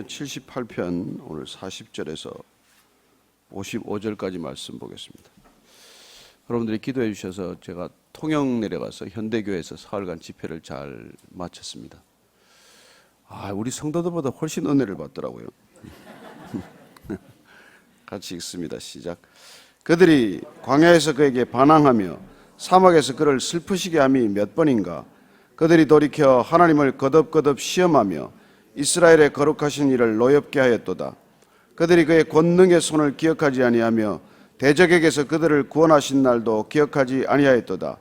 시편 78편 오늘 40절에서 55절까지 말씀 보겠습니다. 여러분들이 기도해 주셔서 제가 통영 내려가서 현대교회에서 사흘간 집회를 잘 마쳤습니다. 아, 우리 성도들보다 훨씬 은혜를 받더라고요. 같이 읽습니다. 시작. 그들이 광야에서 그에게 반항하며 사막에서 그를 슬프시게 함이 몇 번인가? 그들이 돌이켜 하나님을 거듭거듭 시험하며 이스라엘의 거룩하신 일을 노엽게 하였도다. 그들이 그의 권능의 손을 기억하지 아니하며 대적에게서 그들을 구원하신 날도 기억하지 아니하였도다.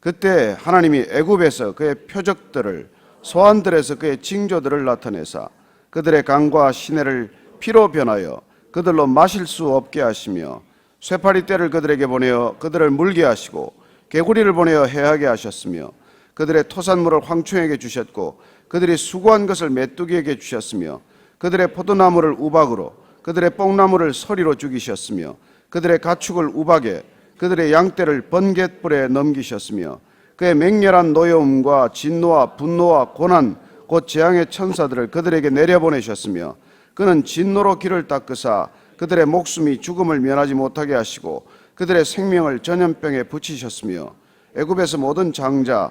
그때 하나님이 애굽에서 그의 표적들을 소환들에서 그의 징조들을 나타내사 그들의 강과 시내를 피로 변하여 그들로 마실 수 없게 하시며 쇠파리 떼를 그들에게 보내어 그들을 물게 하시고 개구리를 보내어 해하게 하셨으며 그들의 토산물을 황충에게 주셨고 그들이 수고한 것을 메뚜기에게 주셨으며 그들의 포도나무를 우박으로 그들의 뽕나무를 서리로 죽이셨으며 그들의 가축을 우박에 그들의 양떼를 번갯불에 넘기셨으며 그의 맹렬한 노여움과 진노와 분노와 고난 곧 재앙의 천사들을 그들에게 내려보내셨으며 그는 진노로 길을 닦으사 그들의 목숨이 죽음을 면하지 못하게 하시고 그들의 생명을 전염병에 붙이셨으며 애굽에서 모든 장자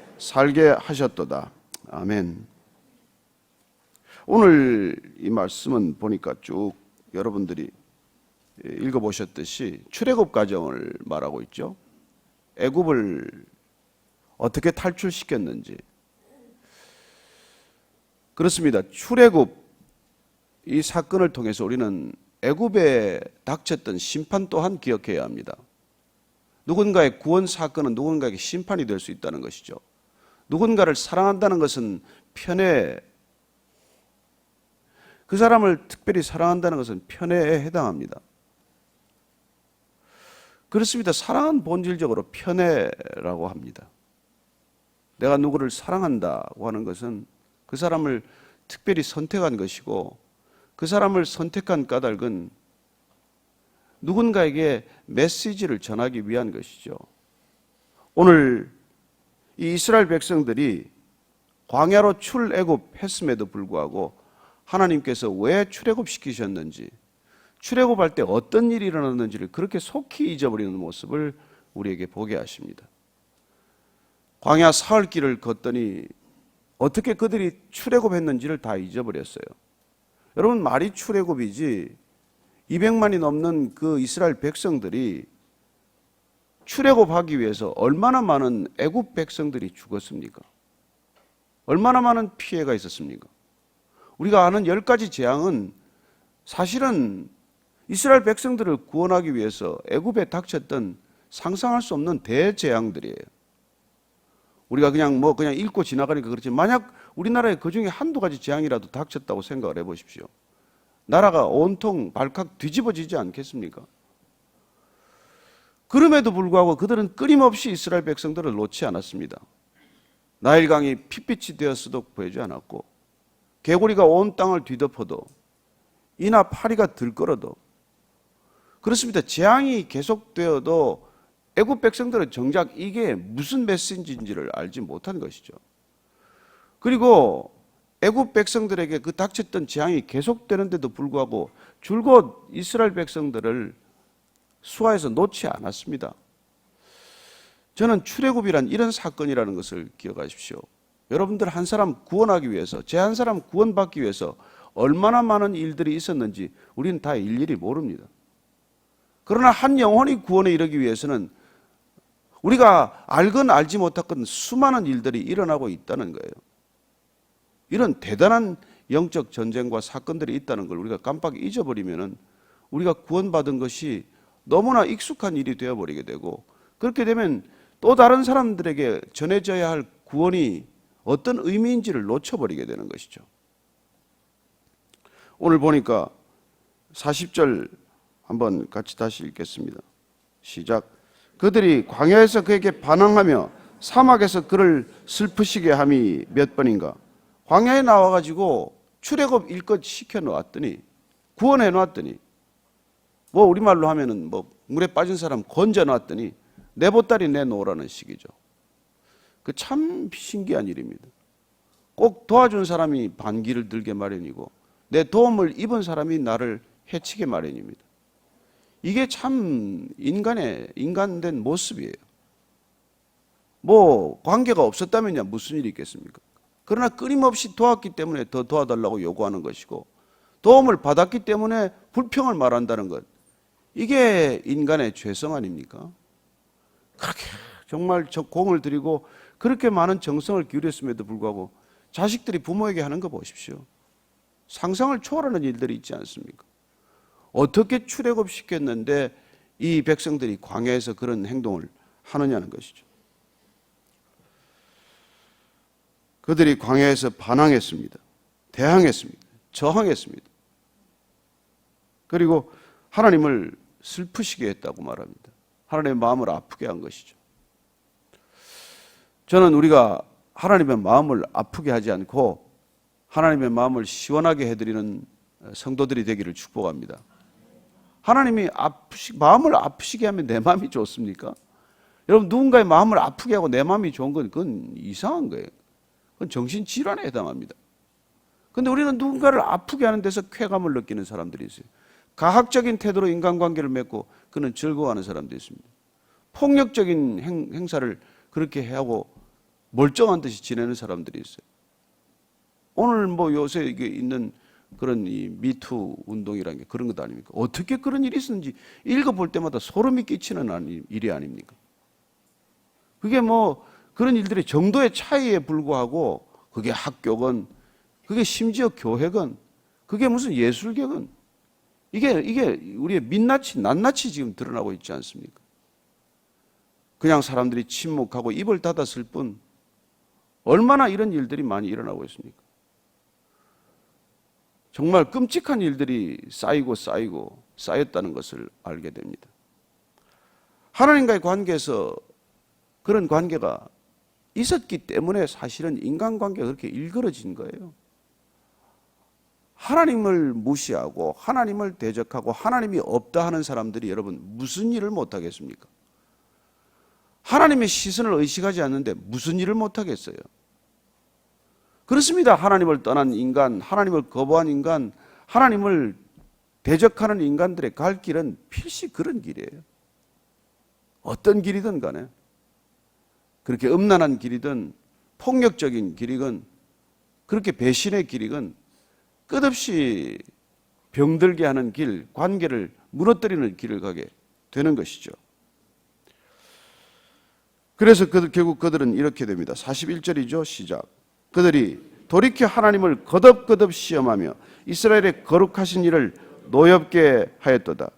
살게 하셨도다. 아멘. 오늘 이 말씀은 보니까 쭉 여러분들이 읽어보셨듯이 출애굽 과정을 말하고 있죠. 애굽을 어떻게 탈출시켰는지 그렇습니다. 출애굽 이 사건을 통해서 우리는 애굽에 닥쳤던 심판 또한 기억해야 합니다. 누군가의 구원 사건은 누군가에게 심판이 될 수 있다는 것이죠. 누군가를 사랑한다는 것은 편애 그 사람을 특별히 사랑한다는 것은 편애에 해당합니다. 그렇습니다. 사랑은 본질적으로 편애라고 합니다. 내가 누구를 사랑한다고 하는 것은 그 사람을 특별히 선택한 것이고 그 사람을 선택한 까닭은 누군가에게 메시지를 전하기 위한 것이죠. 오늘 이 이스라엘 백성들이 광야로 출애굽했음에도 불구하고 하나님께서 왜 출애굽 시키셨는지 출애굽할 때 어떤 일이 일어났는지를 그렇게 속히 잊어버리는 모습을 우리에게 보게 하십니다. 광야 사흘 길을 걷더니 어떻게 그들이 출애굽했는지를 다 잊어버렸어요. 여러분 말이 출애굽이지 200만이 넘는 그 이스라엘 백성들이 출애굽하기 위해서 얼마나 많은 애굽 백성들이 죽었습니까? 얼마나 많은 피해가 있었습니까? 우리가 아는 열 가지 재앙은 사실은 이스라엘 백성들을 구원하기 위해서 애굽에 닥쳤던 상상할 수 없는 대재앙들이에요. 우리가 그냥 뭐 그냥 읽고 지나가니까 그렇지 만약 우리나라에 그 중에 한두 가지 재앙이라도 닥쳤다고 생각을 해 보십시오. 나라가 온통 발칵 뒤집어지지 않겠습니까? 그럼에도 불구하고 그들은 끊임없이 이스라엘 백성들을 놓지 않았습니다. 나일강이 핏빛이 되었어도 보이지 않았고 개구리가 온 땅을 뒤덮어도 이나 파리가 들끓어도 그렇습니다. 재앙이 계속되어도 애굽 백성들은 정작 이게 무슨 메시지인지를 알지 못한 것이죠. 그리고 애굽 백성들에게 그 닥쳤던 재앙이 계속되는데도 불구하고 줄곧 이스라엘 백성들을 수하에서 놓지 않았습니다. 저는 출애굽이란 이런 사건이라는 것을 기억하십시오. 여러분들 한 사람 구원하기 위해서, 제 한 사람 구원받기 위해서 얼마나 많은 일들이 있었는지 우리는 다 일일이 모릅니다. 그러나 한 영혼이 구원에 이르기 위해서는 우리가 알건 알지 못했건 수많은 일들이 일어나고 있다는 거예요. 이런 대단한 영적 전쟁과 사건들이 있다는 걸 우리가 깜빡 잊어버리면은 우리가 구원받은 것이 너무나 익숙한 일이 되어버리게 되고 그렇게 되면 또 다른 사람들에게 전해져야 할 구원이 어떤 의미인지를 놓쳐버리게 되는 것이죠. 오늘 보니까 40절 한번 같이 다시 읽겠습니다. 시작. 그들이 광야에서 그에게 반항하며 사막에서 그를 슬프시게 함이 몇 번인가. 광야에 나와가지고 출애굽 일껏 시켜 놓았더니 구원해 놓았더니 뭐 우리말로 하면은 뭐 물에 빠진 사람 건져 놨더니 내 보따리 내놓으라는 식이죠. 그 참 신기한 일입니다. 꼭 도와준 사람이 반기를 들게 마련이고 내 도움을 입은 사람이 나를 해치게 마련입니다. 이게 참 인간의 인간된 모습이에요. 뭐 관계가 없었다면야 무슨 일이 있겠습니까? 그러나 끊임없이 도왔기 때문에 더 도와달라고 요구하는 것이고 도움을 받았기 때문에 불평을 말한다는 것 이게 인간의 죄성 아닙니까? 그렇게 정말 저 공을 들이고 그렇게 많은 정성을 기울였음에도 불구하고 자식들이 부모에게 하는 거 보십시오. 상상을 초월하는 일들이 있지 않습니까? 어떻게 출애굽 시켰는데 이 백성들이 광야에서 그런 행동을 하느냐는 것이죠. 그들이 광야에서 반항했습니다. 대항했습니다. 저항했습니다. 그리고 하나님을 슬프시게 했다고 말합니다. 하나님의 마음을 아프게 한 것이죠. 저는 우리가 하나님의 마음을 아프게 하지 않고 하나님의 마음을 시원하게 해드리는 성도들이 되기를 축복합니다. 하나님이 아프시, 마음을 아프시게 하면 내 마음이 좋습니까? 여러분 누군가의 마음을 아프게 하고 내 마음이 좋은 건 그건 이상한 거예요. 그건 정신질환에 해당합니다. 근데 우리는 누군가를 아프게 하는 데서 쾌감을 느끼는 사람들이 있어요. 가학적인 태도로 인간관계를 맺고 그는 즐거워하는 사람도 있습니다. 폭력적인 행, 행사를 그렇게 하고 멀쩡한 듯이 지내는 사람들이 있어요. 오늘 뭐 요새 이게 있는 그런 이 미투 운동이라는 게 그런 것 아닙니까? 어떻게 그런 일이 있었는지 읽어볼 때마다 소름이 끼치는 아니- 일이 아닙니까? 그게 뭐 그런 일들의 정도의 차이에 불구하고 그게 학교건 그게 심지어 교회건 그게 무슨 예술계건 이게 이게 우리의 민낯이 낱낱이 지금 드러나고 있지 않습니까? 그냥 사람들이 침묵하고 입을 닫았을 뿐 얼마나 이런 일들이 많이 일어나고 있습니까? 정말 끔찍한 일들이 쌓이고 쌓이고 쌓였다는 것을 알게 됩니다. 하나님과의 관계에서 그런 관계가 있었기 때문에 사실은 인간관계가 그렇게 일그러진 거예요. 하나님을 무시하고 하나님을 대적하고 하나님이 없다 하는 사람들이 여러분 무슨 일을 못 하겠습니까? 하나님의 시선을 의식하지 않는데 무슨 일을 못 하겠어요? 그렇습니다. 하나님을 떠난 인간, 하나님을 거부한 인간, 하나님을 대적하는 인간들의 갈 길은 필시 그런 길이에요. 어떤 길이든 간에 그렇게 음란한 길이든 폭력적인 길이건 그렇게 배신의 길이건 끝없이 병들게 하는 길, 관계를 무너뜨리는 길을 가게 되는 것이죠. 그래서 그들, 결국 그들은 이렇게 됩니다. 41절이죠. 시작. 그들이 돌이켜 하나님을 거듭거듭 시험하며 이스라엘의 거룩하신 일을 노엽게 하였도다.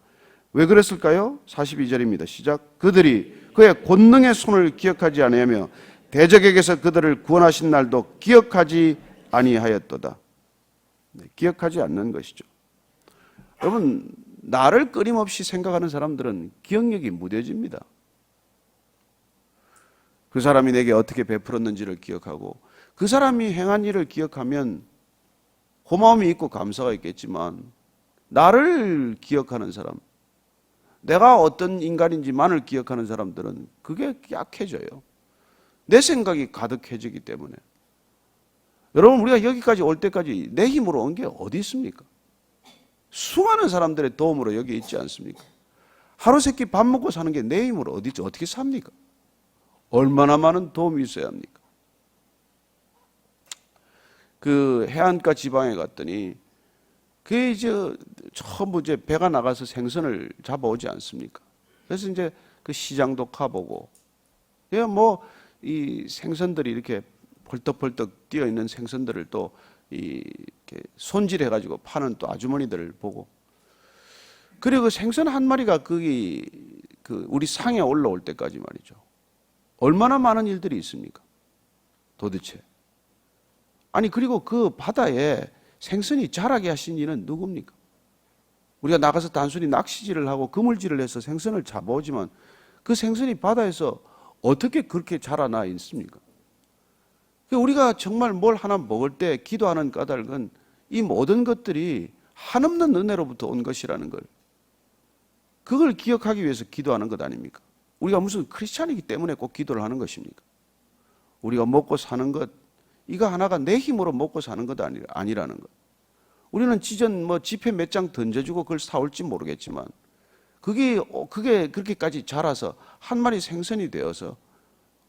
왜 그랬을까요? 42절입니다. 시작. 그들이 그의 권능의 손을 기억하지 아니하며 대적에게서 그들을 구원하신 날도 기억하지 아니하였도다. 네, 기억하지 않는 것이죠. 여러분 나를 끊임없이 생각하는 사람들은 기억력이 무뎌집니다. 그 사람이 내게 어떻게 베풀었는지를 기억하고 그 사람이 행한 일을 기억하면 고마움이 있고 감사가 있겠지만 나를 기억하는 사람, 내가 어떤 인간인지만을 기억하는 사람들은 그게 약해져요. 내 생각이 가득해지기 때문에. 여러분 우리가 여기까지 올 때까지 내 힘으로 온 게 어디 있습니까? 수많은 사람들의 도움으로 여기 있지 않습니까? 하루 세끼 밥 먹고 사는 게 내 힘으로 어디? 어떻게 삽니까? 얼마나 많은 도움이 있어야 합니까? 그 해안가 지방에 갔더니 그게 이제 전부 이제 배가 나가서 생선을 잡아오지 않습니까? 그래서 이제 그 시장도 가보고, 예, 뭐 이 생선들이 이렇게 벌떡벌떡 뛰어 있는 생선들을 또 이렇게 손질해 가지고 파는 또 아주머니들을 보고, 그리고 그 생선 한 마리가 거기 그 우리 상에 올라올 때까지 말이죠. 얼마나 많은 일들이 있습니까? 도대체. 아니 그리고 그 바다에 생선이 자라게 하신 이는 누굽니까? 우리가 나가서 단순히 낚시질을 하고 그물질을 해서 생선을 잡아오지만 그 생선이 바다에서 어떻게 그렇게 자라나 있습니까? 그러니까 우리가 정말 뭘 하나 먹을 때 기도하는 까닭은 이 모든 것들이 한없는 은혜로부터 온 것이라는 걸 그걸 기억하기 위해서 기도하는 것 아닙니까? 우리가 무슨 크리스찬이기 때문에 꼭 기도를 하는 것입니까? 우리가 먹고 사는 것 이거 하나가 내 힘으로 먹고 사는 것 아니, 아니라는 것. 우리는 지전 뭐 지폐 몇 장 던져주고 그걸 사올지 모르겠지만 그게 어, 그게 그렇게까지 자라서 한 마리 생선이 되어서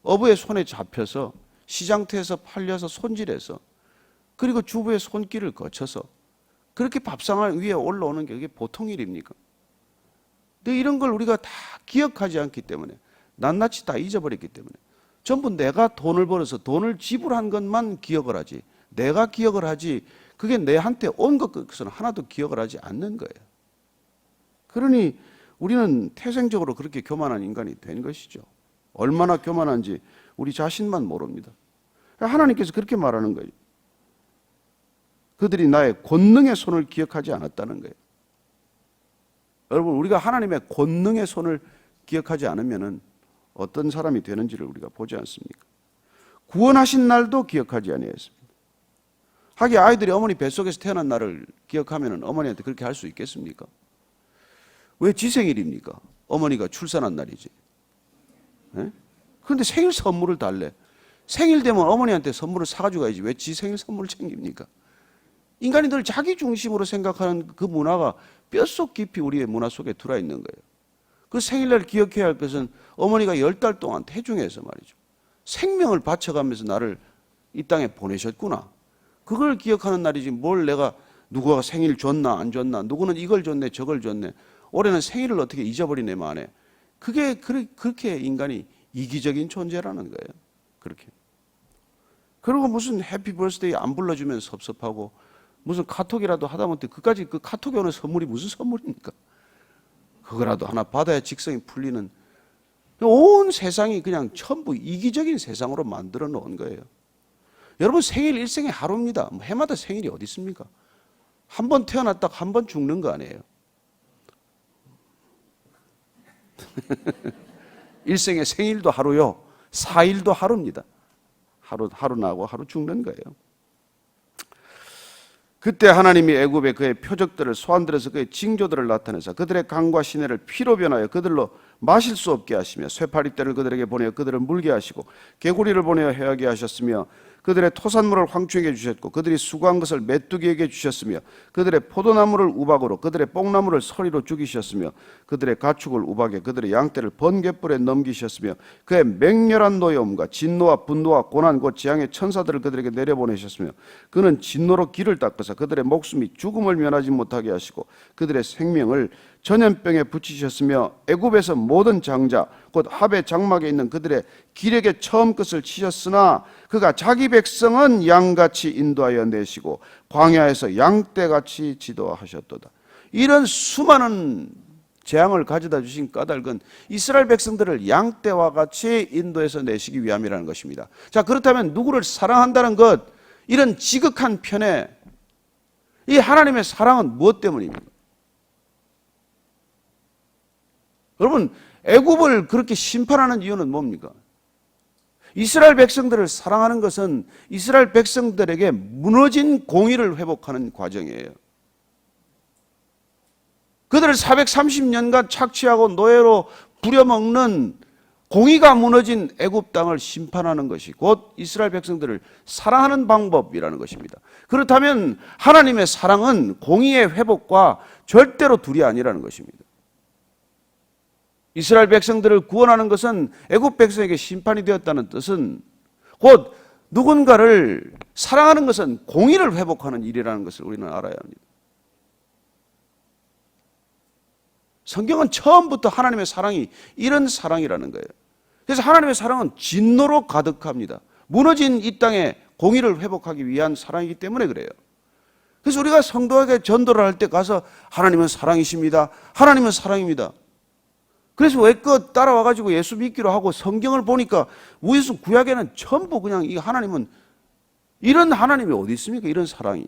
어부의 손에 잡혀서 시장터에서 팔려서 손질해서 그리고 주부의 손길을 거쳐서 그렇게 밥상 위에 올라오는 게 보통 일입니까? 근데 이런 걸 우리가 다 기억하지 않기 때문에 낱낱이 다 잊어버렸기 때문에 전부 내가 돈을 벌어서 돈을 지불한 것만 기억을 하지 내가 기억을 하지 그게 내한테 온 것은 하나도 기억을 하지 않는 거예요. 그러니 우리는 태생적으로 그렇게 교만한 인간이 된 것이죠. 얼마나 교만한지 우리 자신만 모릅니다. 하나님께서 그렇게 말하는 거예요. 그들이 나의 권능의 손을 기억하지 않았다는 거예요. 여러분, 우리가 하나님의 권능의 손을 기억하지 않으면은 어떤 사람이 되는지를 우리가 보지 않습니까? 구원하신 날도 기억하지 아니했습니다. 하기 아이들이 어머니 뱃속에서 태어난 날을 기억하면은 어머니한테 그렇게 할 수 있겠습니까? 왜 지생일입니까? 어머니가 출산한 날이지. 예? 그런데 생일 선물을 달래. 생일 되면 어머니한테 선물을 사가지고 가야지. 왜 지 생일 선물을 챙깁니까? 인간이 늘 자기 중심으로 생각하는 그 문화가 뼛속 깊이 우리의 문화 속에 들어 있는 거예요. 그 생일날 기억해야 할 것은 어머니가 열 달 동안 태중에서 말이죠. 생명을 바쳐가면서 나를 이 땅에 보내셨구나. 그걸 기억하는 날이지 뭘 내가 누구가 생일 줬나 안 줬나 누구는 이걸 줬네 저걸 줬네 올해는 생일을 어떻게 잊어버리네 만에 그게 그렇게 인간이 이기적인 존재라는 거예요. 그렇게. 그리고 무슨 해피 버스데이 안 불러주면 섭섭하고 무슨 카톡이라도 하다못해 그까지 그 카톡에 오는 선물이 무슨 선물입니까? 그거라도 하나 받아야 직성이 풀리는 온 세상이 그냥 전부 이기적인 세상으로 만들어 놓은 거예요. 여러분 생일 일생의 하루입니다. 뭐 해마다 생일이 어디 있습니까? 한 번 태어났다 한 번 죽는 거 아니에요. 일생의 생일도 하루요. 사일도 하루입니다. 하루 하루 나고 하루 죽는 거예요. 그때 하나님이 애굽에 그의 표적들을 소환들어서 그의 징조들을 나타내서 그들의 강과 시내를 피로 변하여 그들로 마실 수 없게 하시며 쇠파리 떼를 그들에게 보내어 그들을 물게 하시고 개구리를 보내어 해하게 하셨으며 그들의 토산물을 황충에게 주셨고 그들이 수고한 것을 메뚜기에게 주셨으며 그들의 포도나무를 우박으로 그들의 뽕나무를 서리로 죽이셨으며 그들의 가축을 우박에 그들의 양떼를 번개불에 넘기셨으며 그의 맹렬한 노여움과 진노와 분노와 고난 곧 재앙의 천사들을 그들에게 내려보내셨으며 그는 진노로 길을 닦으사 그들의 목숨이 죽음을 면하지 못하게 하시고 그들의 생명을 전염병에 붙이셨으며 애굽에서 모든 장자 곧 합의 장막에 있는 그들의 기력에 처음 끝을 치셨으나 그가 자기 백성은 양같이 인도하여 내시고 광야에서 양떼같이 지도하셨도다. 이런 수많은 재앙을 가져다 주신 까닭은 이스라엘 백성들을 양떼와 같이 인도해서 내시기 위함이라는 것입니다. 자, 그렇다면 누구를 사랑한다는 것, 이런 지극한 편에 이 하나님의 사랑은 무엇 때문입니까? 여러분, 애굽을 그렇게 심판하는 이유는 뭡니까? 이스라엘 백성들을 사랑하는 것은 이스라엘 백성들에게 무너진 공의를 회복하는 과정이에요. 그들을 430년간 착취하고 노예로 부려먹는 공의가 무너진 애굽 땅을 심판하는 것이 곧 이스라엘 백성들을 사랑하는 방법이라는 것입니다. 그렇다면 하나님의 사랑은 공의의 회복과 절대로 둘이 아니라는 것입니다. 이스라엘 백성들을 구원하는 것은 애굽 백성에게 심판이 되었다는 뜻은 곧 누군가를 사랑하는 것은 공의를 회복하는 일이라는 것을 우리는 알아야 합니다. 성경은 처음부터 하나님의 사랑이 이런 사랑이라는 거예요. 그래서 하나님의 사랑은 진노로 가득합니다. 무너진 이 땅에 공의를 회복하기 위한 사랑이기 때문에 그래요. 그래서 우리가 성도에게 전도를 할 때 가서 하나님은 사랑이십니다. 하나님은 사랑입니다. 그래서 왜껏 따라와가지고 예수 믿기로 하고 성경을 보니까 우에서 구약에는 전부 그냥 이 하나님은 이런 하나님이 어디 있습니까? 이런 사랑이.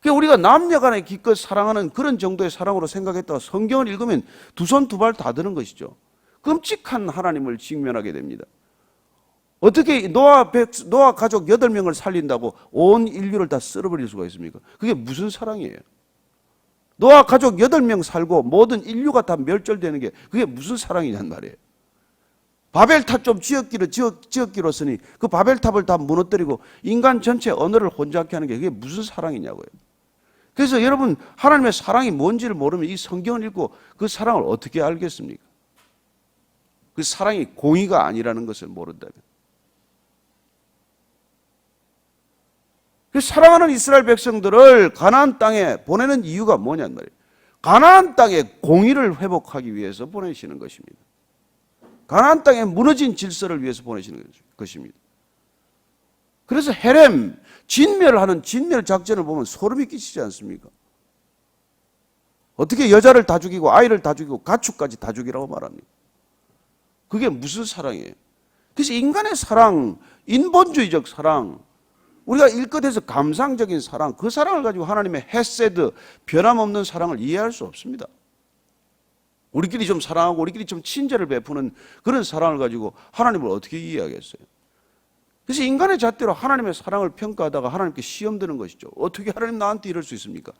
그 우리가 남녀간에 기껏 사랑하는 그런 정도의 사랑으로 생각했다가 성경을 읽으면 두 손 두 발 다 드는 것이죠. 끔찍한 하나님을 직면하게 됩니다. 어떻게 노아, 백, 노아 가족 여덟 명을 살린다고 온 인류를 다 쓸어버릴 수가 있습니까? 그게 무슨 사랑이에요? 노아 가족 여덟 명 살고 모든 인류가 다 멸절되는 게 그게 무슨 사랑이냔 말이에요. 바벨탑 좀 지었기로 지었, 지었기로서니 그 바벨탑을 다 무너뜨리고 인간 전체 언어를 혼잡게 하는 게 그게 무슨 사랑이냐고요. 그래서 여러분 하나님의 사랑이 뭔지를 모르면 이 성경을 읽고 그 사랑을 어떻게 알겠습니까? 그 사랑이 공의가 아니라는 것을 모른다면. 그 사랑하는 이스라엘 백성들을 가나안 땅에 보내는 이유가 뭐냔 말이에요. 가나안 땅에 공의를 회복하기 위해서 보내시는 것입니다. 가나안 땅에 무너진 질서를 위해서 보내시는 것입니다. 그래서 헤렘 진멸하는 진멸 작전을 보면 소름이 끼치지 않습니까? 어떻게 여자를 다 죽이고 아이를 다 죽이고 가축까지 다 죽이라고 말합니까? 그게 무슨 사랑이에요? 그래서 인간의 사랑, 인본주의적 사랑, 우리가 일껏해서 감상적인 사랑, 그 사랑을 가지고 하나님의 헤세드, 변함없는 사랑을 이해할 수 없습니다. 우리끼리 좀 사랑하고 우리끼리 좀 친절을 베푸는 그런 사랑을 가지고 하나님을 어떻게 이해하겠어요? 그래서 인간의 잣대로 하나님의 사랑을 평가하다가 하나님께 시험 드는 것이죠. 어떻게 하나님 나한테 이럴 수 있습니까?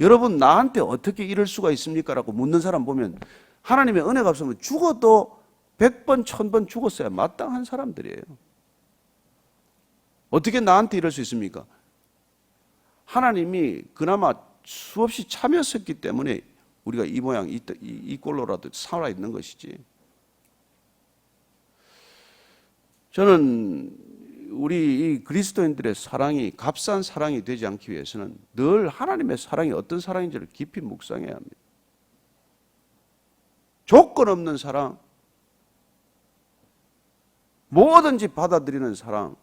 여러분 나한테 어떻게 이럴 수가 있습니까? 라고 묻는 사람 보면 하나님의 은혜가 없으면 죽어도 백 번, 천번 죽었어야 마땅한 사람들이에요. 어떻게 나한테 이럴 수 있습니까? 하나님이 그나마 수없이 참였었기 때문에 우리가 이 모양, 이, 이, 이 꼴로라도 살아있는 것이지. 저는 우리 이 그리스도인들의 사랑이 값싼 사랑이 되지 않기 위해서는 늘 하나님의 사랑이 어떤 사랑인지를 깊이 묵상해야 합니다. 조건 없는 사랑, 뭐든지 받아들이는 사랑.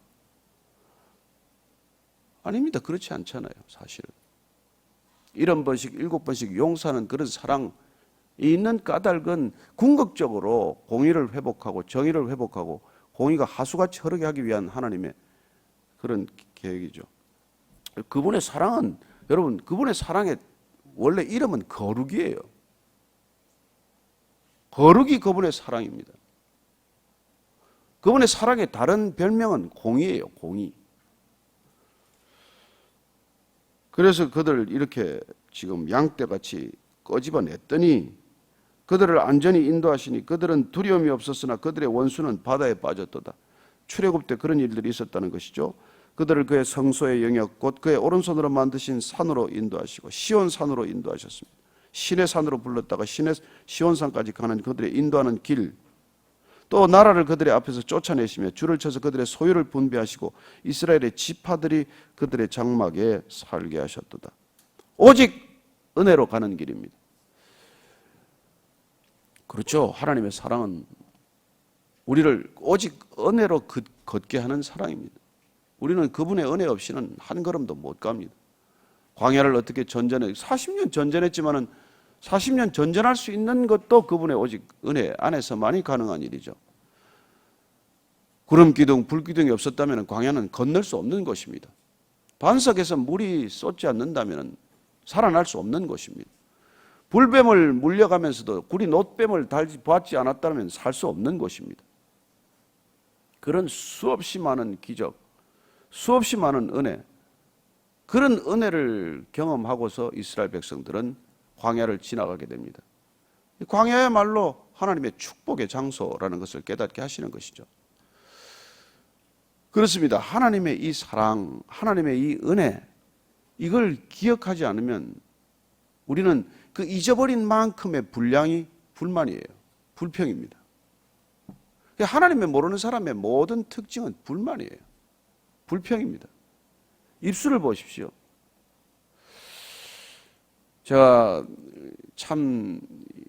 아닙니다. 그렇지 않잖아요, 사실은. 일흔 번씩, 일곱 번씩 용서하는 그런 사랑이 있는 까닭은 궁극적으로 공의를 회복하고 정의를 회복하고 공의가 하수같이 흐르게 하기 위한 하나님의 그런 계획이죠. 그분의 사랑은 여러분 그분의 사랑의 원래 이름은 거룩이에요. 거룩이 그분의 사랑입니다. 그분의 사랑의 다른 별명은 공의예요. 공의. 그래서 그들을 이렇게 지금 양떼같이 꺼집어냈더니 그들을 안전히 인도하시니 그들은 두려움이 없었으나 그들의 원수는 바다에 빠졌도다. 출애굽 때 그런 일들이 있었다는 것이죠. 그들을 그의 성소의 영역 곧 그의 오른손으로 만드신 산으로 인도하시고 시온 산으로 인도하셨습니다. 신의 산으로 불렀다가 신의 시온 산까지 가는 그들의 인도하는 길. 또 나라를 그들의 앞에서 쫓아내시며 줄을 쳐서 그들의 소유를 분배하시고 이스라엘의 지파들이 그들의 장막에 살게 하셨도다. 오직 은혜로 가는 길입니다. 그렇죠. 하나님의 사랑은 우리를 오직 은혜로 걷게 하는 사랑입니다. 우리는 그분의 은혜 없이는 한 걸음도 못 갑니다. 광야를 어떻게 전전해 40년 전전했지만은 40년 전전할 수 있는 것도 그분의 오직 은혜 안에서만이 가능한 일이죠. 구름 기둥, 불 기둥이 없었다면 광야는 건널 수 없는 것입니다. 반석에서 물이 쏟지 않는다면 살아날 수 없는 것입니다. 불뱀을 물려가면서도 구리 노뱀을 달지 보았지 않았다면 살 수 없는 것입니다. 그런 수없이 많은 기적, 수없이 많은 은혜, 그런 은혜를 경험하고서 이스라엘 백성들은 광야를 지나가게 됩니다. 광야야말로 하나님의 축복의 장소라는 것을 깨닫게 하시는 것이죠. 그렇습니다. 하나님의 이 사랑, 하나님의 이 은혜, 이걸 기억하지 않으면 우리는 그 잊어버린 만큼의 분량이 불만이에요. 불평입니다. 하나님의 모르는 사람의 모든 특징은 불만이에요. 불평입니다. 입술을 보십시오. 제가 참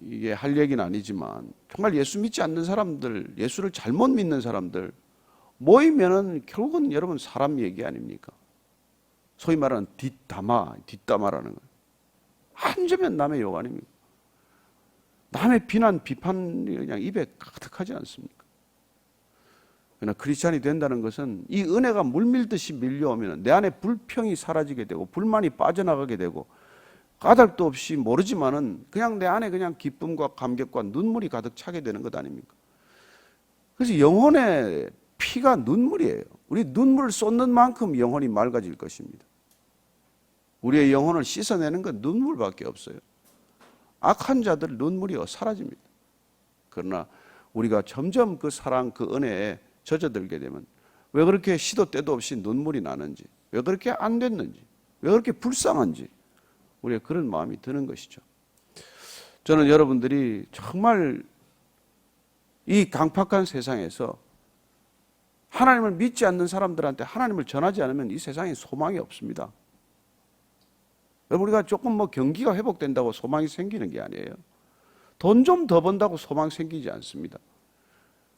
이게 할 얘기는 아니지만 정말 예수 믿지 않는 사람들, 예수를 잘못 믿는 사람들 모이면은 결국은 여러분 사람 얘기 아닙니까? 소위 말하는 뒷담화, 뒷담화라는 거. 앉으면 남의 욕 아닙니까? 남의 비난, 비판이 그냥 입에 가득하지 않습니까? 그러나 크리스찬이 된다는 것은 이 은혜가 물밀듯이 밀려오면 내 안에 불평이 사라지게 되고 불만이 빠져나가게 되고 까닭도 없이 모르지만은 그냥 내 안에 그냥 기쁨과 감격과 눈물이 가득 차게 되는 것 아닙니까? 그래서 영혼의 피가 눈물이에요. 우리 눈물을 쏟는 만큼 영혼이 맑아질 것입니다. 우리의 영혼을 씻어내는 건 눈물밖에 없어요. 악한 자들 눈물이 사라집니다. 그러나 우리가 점점 그 사랑, 그 은혜에 젖어들게 되면 왜 그렇게 시도 때도 없이 눈물이 나는지, 왜 그렇게 안 됐는지, 왜 그렇게 불쌍한지 우리가 그런 마음이 드는 것이죠. 저는 여러분들이 정말 이 강팍한 세상에서 하나님을 믿지 않는 사람들한테 하나님을 전하지 않으면 이 세상에 소망이 없습니다. 우리가 조금 뭐 경기가 회복된다고 소망이 생기는 게 아니에요. 돈 좀 더 번다고 소망 생기지 않습니다.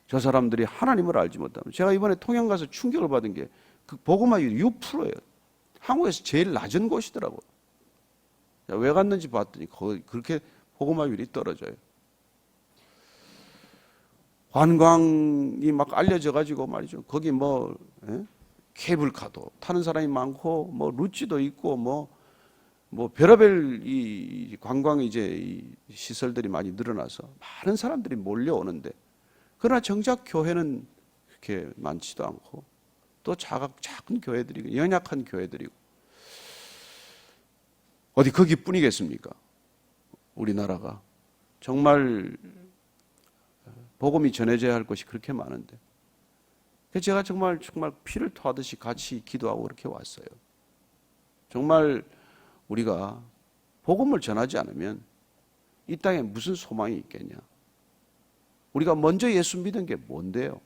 저 사람들이 하나님을 알지 못하면 제가 이번에 통영 가서 충격을 받은 게그 복음화율 6%예요. 한국에서 제일 낮은 곳이더라고요. 왜 갔는지 봤더니 그렇게 복음화율이 떨어져요. 관광이 막 알려져 가지고 말이죠. 거기 뭐 예? 케이블카도 타는 사람이 많고 뭐 루치도 있고 뭐 뭐 별의별 이 관광 이제 이 시설들이 많이 늘어나서 많은 사람들이 몰려오는데 그러나 정작 교회는 그렇게 많지도 않고 또 작은 작은 교회들이고 연약한 교회들이고 어디 거기뿐이겠습니까? 우리나라가 정말 복음이 전해져야 할 것이 그렇게 많은데 제가 정말 정말 피를 토하듯이 같이 기도하고 그렇게 왔어요. 정말 우리가 복음을 전하지 않으면 이 땅에 무슨 소망이 있겠냐? 우리가 먼저 예수 믿은 게 뭔데요?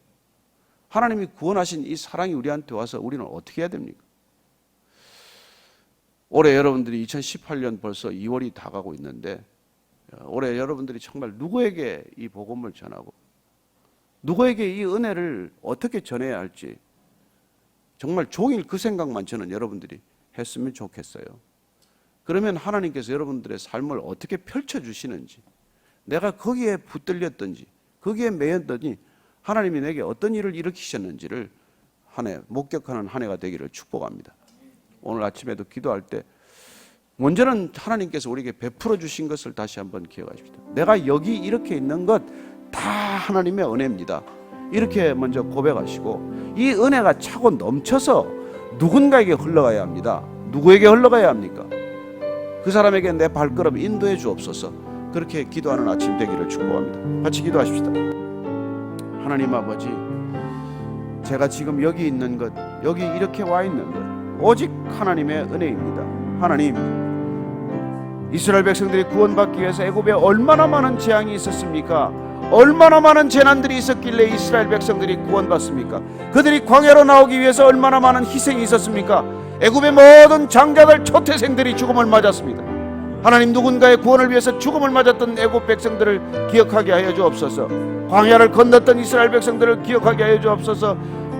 하나님이 구원하신 이 사랑이 우리한테 와서 우리는 어떻게 해야 됩니까? 올해 여러분들이 2018년 벌써 2월이 다 가고 있는데 올해 여러분들이 정말 누구에게 이 복음을 전하고 누구에게 이 은혜를 어떻게 전해야 할지 정말 종일 그 생각만 저는 여러분들이 했으면 좋겠어요. 그러면 하나님께서 여러분들의 삶을 어떻게 펼쳐 주시는지 내가 거기에 붙들렸던지 거기에 매였더니 하나님이 내게 어떤 일을 일으키셨는지를 한 해 목격하는 한 해가 되기를 축복합니다. 오늘 아침에도 기도할 때 먼저는 하나님께서 우리에게 베풀어 주신 것을 다시 한번 기억하십시다. 내가 여기 이렇게 있는 것 다 하나님의 은혜입니다. 이렇게 먼저 고백하시고 이 은혜가 차고 넘쳐서 누군가에게 흘러가야 합니다. 누구에게 흘러가야 합니까? 그 사람에게 내 발걸음 인도해 주옵소서. 그렇게 기도하는 아침 되기를 축복합니다. 같이 기도하십시다. 하나님 아버지, 제가 지금 여기 있는 것, 여기 이렇게 와 있는 것, 오직 하나님의 은혜입니다. 하나님, 이스라엘 백성들이 구원받기 위해서 애굽에 얼마나 많은 재앙이 있었습니까? 얼마나 많은 재난들이 있었길래 이스라엘 백성들이 구원받습니까? 그들이 광야로 나오기 위해서 얼마나 많은 희생이 있었습니까? 애굽의 모든 장자들 초태생들이 죽음을 맞았습니다. 하나님 누군가의 구원을 위해서 죽음을 맞았던 애굽 백성들을 기억하게 하여 주옵소서. 광야를 건넜던 이스라엘 백성들을 기억하게 하여 주옵소서.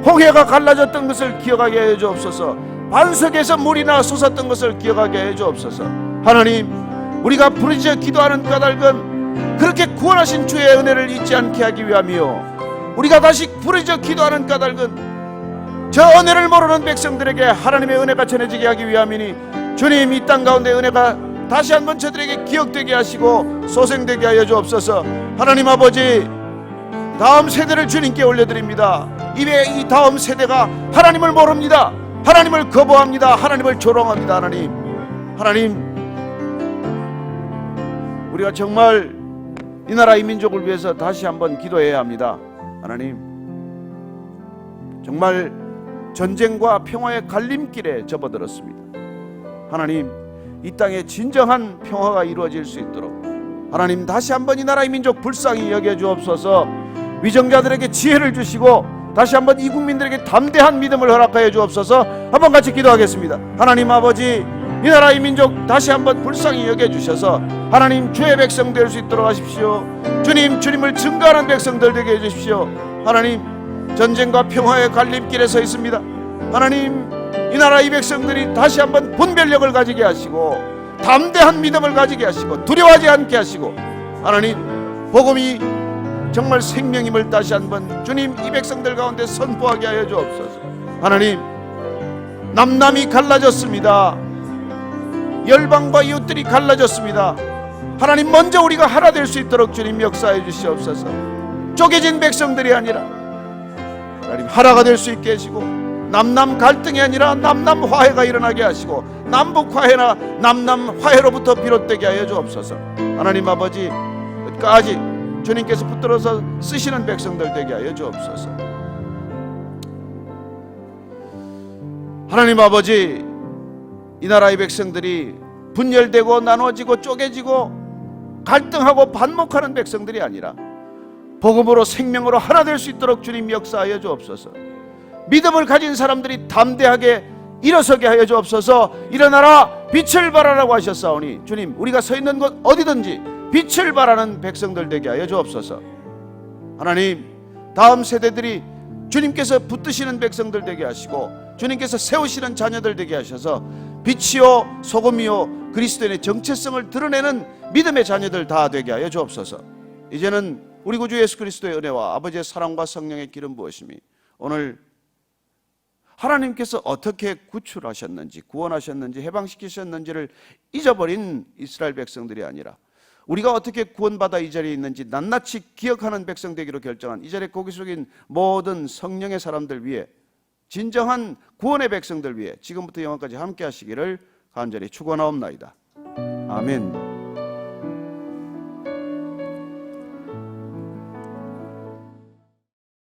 홍해가 갈라졌던 것을 기억하게 하여 주옵소서. 반석에서 물이 나 솟았던 것을 기억하게 하여 주옵소서. 하나님, 우리가 부르짖어 기도하는 까닭은 그렇게 구원하신 주의 은혜를 잊지 않게 하기 위함이요. 우리가 다시 부르짖어 기도하는 까닭은 저 은혜를 모르는 백성들에게 하나님의 은혜가 전해지게 하기 위함이니 주님 이 땅 가운데 은혜가 다시 한번 저들에게 기억되게 하시고 소생되게 하여 주옵소서. 하나님 아버지 다음 세대를 주님께 올려드립니다. 이에 이 다음 세대가 하나님을 모릅니다. 하나님을 거부합니다. 하나님을 조롱합니다. 하나님, 하나님, 우리가 정말 이 나라 이 민족을 위해서 다시 한번 기도해야 합니다. 하나님, 정말 전쟁과 평화의 갈림길에 접어들었습니다. 하나님, 이 땅에 진정한 평화가 이루어질 수 있도록 하나님 다시 한번 이 나라의 민족 불쌍히 여겨 주옵소서. 위정자들에게 지혜를 주시고 다시 한번 이 국민들에게 담대한 믿음을 허락하여 주옵소서. 한번 같이 기도하겠습니다. 하나님 아버지, 이 나라의 민족 다시 한번 불쌍히 여겨 주셔서 하나님 주의 백성 될 수 있도록 하십시오. 주님, 주님을 증거하는 백성들 되게 해 주십시오. 하나님, 전쟁과 평화의 갈림길에 서 있습니다. 하나님, 이 나라 이 백성들이 다시 한번 분별력을 가지게 하시고 담대한 믿음을 가지게 하시고 두려워하지 않게 하시고 하나님 복음이 정말 생명임을 다시 한번 주님 이 백성들 가운데 선포하게 하여 주옵소서. 하나님 남남이 갈라졌습니다. 열방과 이웃들이 갈라졌습니다. 하나님 먼저 우리가 하나 될 수 있도록 주님 역사해 주시옵소서. 쪼개진 백성들이 아니라 하나님 하나가 될 수 있게 하시고 남남 갈등이 아니라 남남 화해가 일어나게 하시고 남북 화해나 남남 화해로부터 비롯되게 하여 주옵소서. 하나님 아버지 끝까지 주님께서 붙들어서 쓰시는 백성들 되게 하여 주옵소서. 하나님 아버지 이 나라의 백성들이 분열되고 나눠지고 쪼개지고 갈등하고 반목하는 백성들이 아니라 복음으로 생명으로 하나 될 수 있도록 주님 역사하여 주옵소서. 믿음을 가진 사람들이 담대하게 일어서게 하여 주옵소서. 일어나라 빛을 발하라고 하셨사오니 주님 우리가 서 있는 곳 어디든지 빛을 발하는 백성들 되게 하여 주옵소서. 하나님 다음 세대들이 주님께서 붙드시는 백성들 되게 하시고 주님께서 세우시는 자녀들 되게 하셔서 빛이요 소금이요 그리스도인의 정체성을 드러내는 믿음의 자녀들 다 되게 하여 주옵소서. 이제는 우리 구주 예수 그리스도의 은혜와 아버지의 사랑과 성령의 기름 부으심이 오늘 하나님께서 어떻게 구출하셨는지 구원하셨는지 해방시키셨는지를 잊어버린 이스라엘 백성들이 아니라 우리가 어떻게 구원받아 이 자리에 있는지 낱낱이 기억하는 백성 되기로 결정한 이 자리에 고기 숙인 모든 성령의 사람들 위해 진정한 구원의 백성들 위해 지금부터 영원까지 함께 하시기를 간절히 축원하옵나이다. 아멘.